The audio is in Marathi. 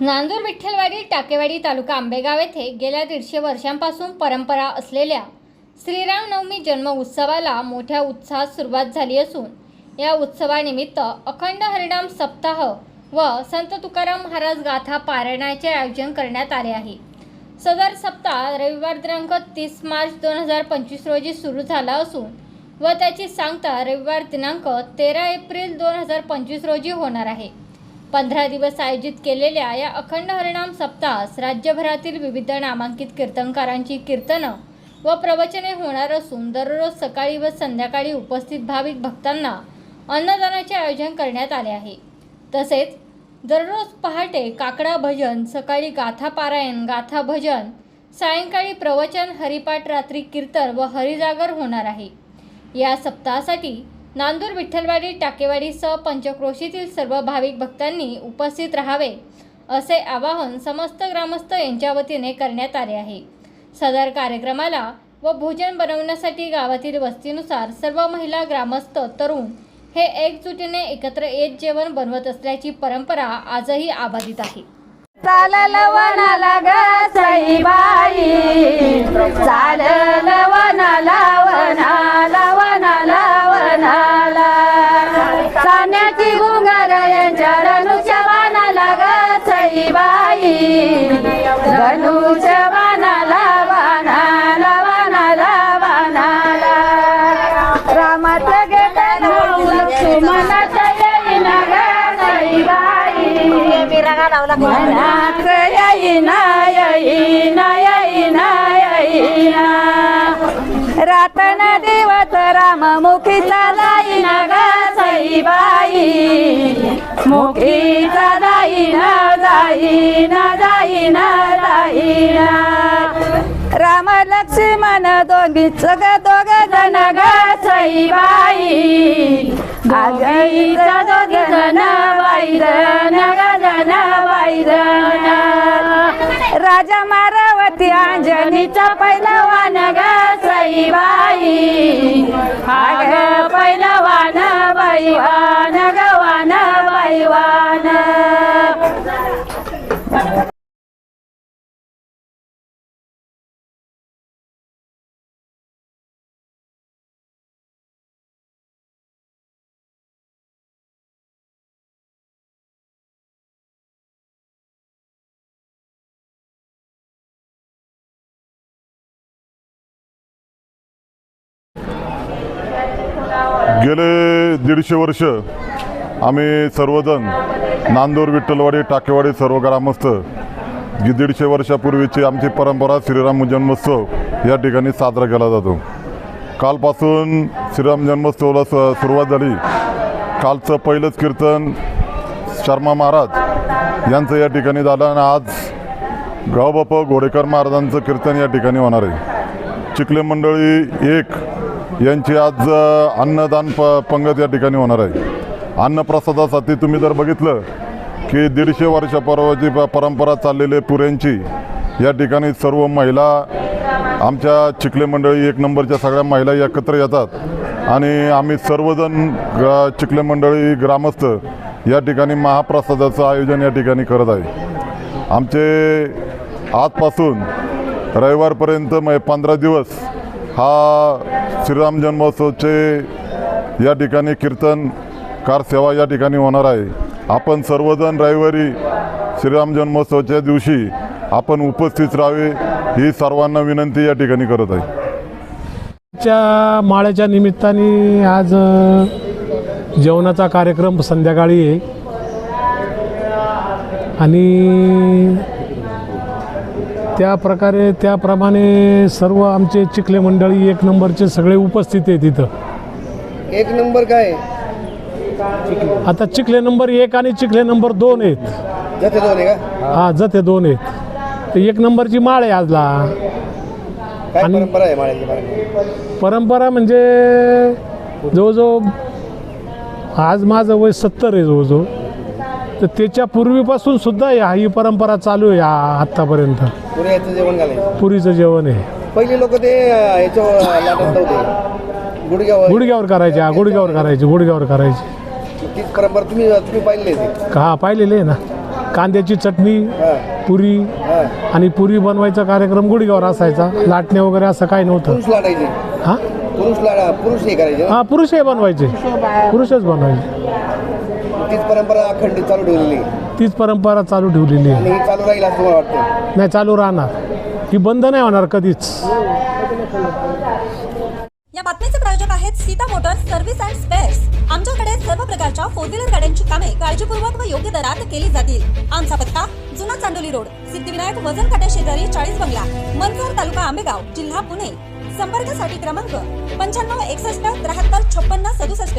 नांदूर विठ्ठलवाडी टाकेवाडी तालुका आंबेगाव येथे गेल्या दीडशे वर्षांपासून परंपरा असलेल्या श्रीरामनवमी जन्म उत्सवाला मोठ्या उत्साहात सुरुवात झाली असून या उत्सवानिमित्त अखंड हरिणाम सप्ताह व संत तुकाराम महाराज गाथा पारायणाचे आयोजन करण्यात आले आहे. सदर सप्ताह रविवार दिनांक तीस मार्च दोन हजार पंचवीस रोजी सुरू झाला असून व त्याची सांगता रविवार दिनांक तेरा एप्रिल दोन हजार पंचवीस रोजी होणार आहे. पंधरा दिवस आयोजित केलेल्या या अखंड हरिणाम सप्ताहास राज्यभरातील विविध नामांकित कीर्तनकारांची कीर्तनं व प्रवचने होणार असून दररोज सकाळी व संध्याकाळी उपस्थित भाविक भक्तांना अन्नदानाचे आयोजन करण्यात आले आहे. तसेच दररोज पहाटे काकडा भजन सकाळी गाथा पारायण गाथा भजन सायंकाळी प्रवचन हरिपाठ रात्री कीर्तन व हरिजागर होणार आहे. या सप्ताहासाठी नांदूर विठ्ठलवाडी टाकेवाडीसह पंचक्रोशीतील सर्व भाविक भक्तांनी उपस्थित राहावे असे आवाहन समस्त ग्रामस्थ यांच्या वतीने करण्यात आले आहे. सदर कार्यक्रमाला व भोजन बनवण्यासाठी गावातील वस्तीनुसार सर्व महिला ग्रामस्थ तरुण हे एकजुटीने एकत्र येत जेवण बनवत असल्याची परंपरा आजही आबाधित आहे. चालल वनाला ग साईबाई चालल वनाला वनाला वनाला. लक्ष्मणाचं येईन ग बाई मनात येईना येईना येईना येईना. रातन दिवस राममुखीचा जाईना ग बाई मुखीचा जाईना जाईना जाईना जाईना. राम लक्ष्मण दोघी सग दोघ जण ग बाई. आगईचा दोघ जण बाई जण बाई जण राजा मारावती अंजनीचा पहिलवान ग बाई. आग पहिलवान by one Gawan by one. गेले दीडशे वर्ष आम्ही सर्वजण नांदूर विठ्ठलवाडी टाकेवाडी सर्व ग्रामस्थ जी दीडशे वर्षापूर्वीची आमची परंपरा श्रीराम जन्मोत्सव या ठिकाणी साजरा केला जातो. कालपासून श्रीराम जन्मोत्सवाला स सुरुवात झाली. कालचं पहिलंच कीर्तन शर्मा महाराज यांचं या ठिकाणी झालं आणि आज गावबाप घोडेकर महाराजांचं कीर्तन या ठिकाणी होणार आहे. चिखले मंडळी एक यांची आज अन्नदान प पंगत या ठिकाणी होणार आहे. अन्नप्रसादासाठी तुम्ही जर बघितलं की दीडशे वर्षापूर्वाची प परंपरा चाललेली आहे पुऱ्यांची. या ठिकाणी सर्व महिला आमच्या चिखले मंडळी एक नंबरच्या सगळ्या महिला एकत्र येतात. आणि आम्ही सर्वजण ग चिखले मंडळी ग्रामस्थ या ठिकाणी महाप्रसादाचं आयोजन या ठिकाणी करत आहे. आमचे आजपासून रविवारपर्यंत मग पंधरा दिवस हा श्रीराम जन्मोत्सवचे या ठिकाणी कीर्तन कार सेवा या ठिकाणी होणार आहे. आपण सर्वजण रविवारी श्रीराम जन्मोत्सवाच्या दिवशी आपण उपस्थित राहावे ही सर्वांना विनंती या ठिकाणी करत आहे. च्या माळ्याच्या निमित्ताने आज जेवणाचा कार्यक्रम संध्याकाळी आहे. आणि त्या प्रकारे त्याप्रमाणे सर्व आमचे चिखले मंडळी एक नंबरचे सगळे उपस्थित आहे तिथं एक नंबर काय? आता चिखले नंबर एक आणि चिखले नंबर दोन आहेत. जाते दोन आहे का? हा जते दोन आहेत. तर एक नंबरची माळ आहे आजला. काय आणि- परंपरा आहे माळ्याची बाळाची? परंपरा म्हणजे जवळजवळ आज माझं वय सत्तर आहे जवळजवळ. तर त्याच्या पूर्वीपासून सुद्धा या ही परंपरा चालू आहे आ- आत्तापर्यंत. पुरे याचं जेवण घालायचं. पुरीचं जेवण आहे. पहिले लोक ते अं, याच्यावर लाटत नव्हते गुडघ्यावर. गुडघ्यावर करायचे हा गुडघ्यावर करायचे गुडघ्यावर करायचे. तीच परंपरा तुम्ही तुम्ही पाहिलेली आहे ती. का हा पाहिलेले आहे ना? कांद्याची चटणी हा, पुरी हा. आणि पुरी बनवायचा कार्यक्रम गुडघ्यावर असायचा. लाटणे वगैरे असं काही नव्हतं. पुरुष लाटायचे. हां? पुरुष लाडा पुरुष हे करायचे. ना? हां पुरुषही बनवायचे पुरुषच बनवायचे. तीच परंपरा अखंडित चालू ठेवलेली आहे. तीच परंपरा चालू ठेवलेली आहे. आणि ही चालू राहील असं मला वाटतं. नाही चालू राहणार. ही बंद नाही होणार कधीच. या बातमीचे प्रायोजक आहेत Sita motors service and spares. आमच्याकडे सर्व प्रकारच्या फोर व्हीलर गाड्यांची कामे काळजीपूर्वक व योग्य दरात केली जातील. आमचा पत्ता जुना चांडोली रोड सिद्धिविनायक वजन काट्या शेजारी चाळीस बंगला मनसर तालुका आंबेगाव जिल्हा पुणे. संपर्कासाठी क्रमांक पंच्याण्णव एकसष्ट त्र्याहत्तर छप्पन्न सदुसष्ट.